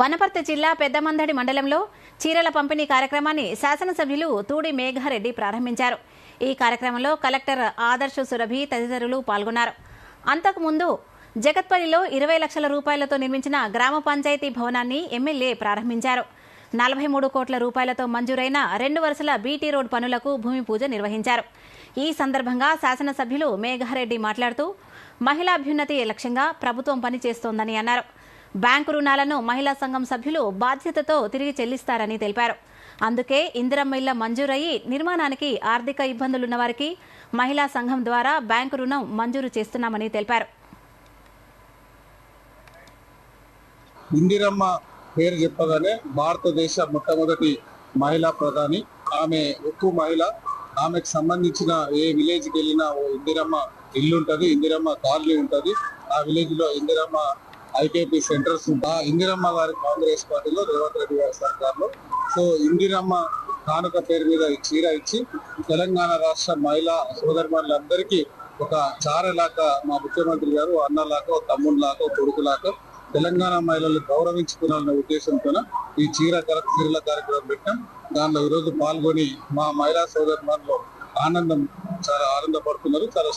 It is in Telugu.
వనపర్తి జిల్లా పెద్దమందడి మండలంలో చీరల పంపిణీ కార్యక్రమాన్ని శాసనసభ్యులు తూడి మేఘారెడ్డి ప్రారంభించారు. ఈ కార్యక్రమంలో కలెక్టర్ ఆదర్శ సురభి తదితరులు పాల్గొన్నారు. అంతకుముందు జగత్పల్లిలో ఇరవై లక్షల రూపాయలతో నిర్మించిన గ్రామ పంచాయతీ భవనాన్ని ఎమ్మెల్యే ప్రారంభించారు. నలభై మూడు కోట్ల రూపాయలతో మంజూరైన రెండు వరుసల బీటీ రోడ్ పనులకు భూమి పూజ నిర్వహించారు. ఈ సందర్భంగా శాసనసభ్యులు మేఘారెడ్డి మాట్లాడుతూ మహిళాభ్యున్నతి లక్ష్యంగా ప్రభుత్వం పనిచేస్తోందని అన్నారు. బ్యాంకు రుణాలను మహిళా సంఘం సభ్యులు బాధ్యతతో తిరిగి చెల్లిస్తారని తెలిపారు. అందుకే ఇందిరమ్మ ఇళ్ళ మంజూరయ్యి నిర్మాణానికి ఆర్థిక ఇబ్బందులున్న వారికి మహిళా సంఘం ద్వారా బ్యాంకు రుణం మంజూరు చేస్తున్నామని తెలిపారు. ఇందిరమ్మ పేరు చెప్పగానే భారతదేశ మొట్టమొదటి మహిళా ప్రధాని. ఆమె ఎక్కువ మహిళ. ఆమెకు సంబంధించిన ఏ విలేజ్కి వెళ్ళినా ఓ ఇందిరమ్మ ఇల్లు ఉంటుంది ఇందిరమ్మ కాలనీ ఉంటుంది. ఆ విలేజ్లో ఇందిరమ్మ ఐకేపీ సెంటర్స్ ఇందిరమ్మ గారి కాంగ్రెస్ పార్టీలో రేవంత్ రెడ్డి గారి సర్కార్లో. సో ఇందిరమ్మ కానుక పేరు మీద ఈ చీర ఇచ్చి తెలంగాణ రాష్ట్ర మహిళా సోదరిమణులందరికీ ఒక చారలాగా మా ముఖ్యమంత్రి గారు అన్నలాగా తమ్ముళ్ళలాగా కొడుకులాగా తెలంగాణ మహిళలు గౌరవించుకున్నారన్న ఉద్దేశంతో ఈ చీర చీరల కార్యక్రమం పెట్టాం. దానిలో ఈరోజు పాల్గొని మా మహిళా సోదరిమణులు ఆనందం చాలా ఆనందపడుతున్నారు చాలా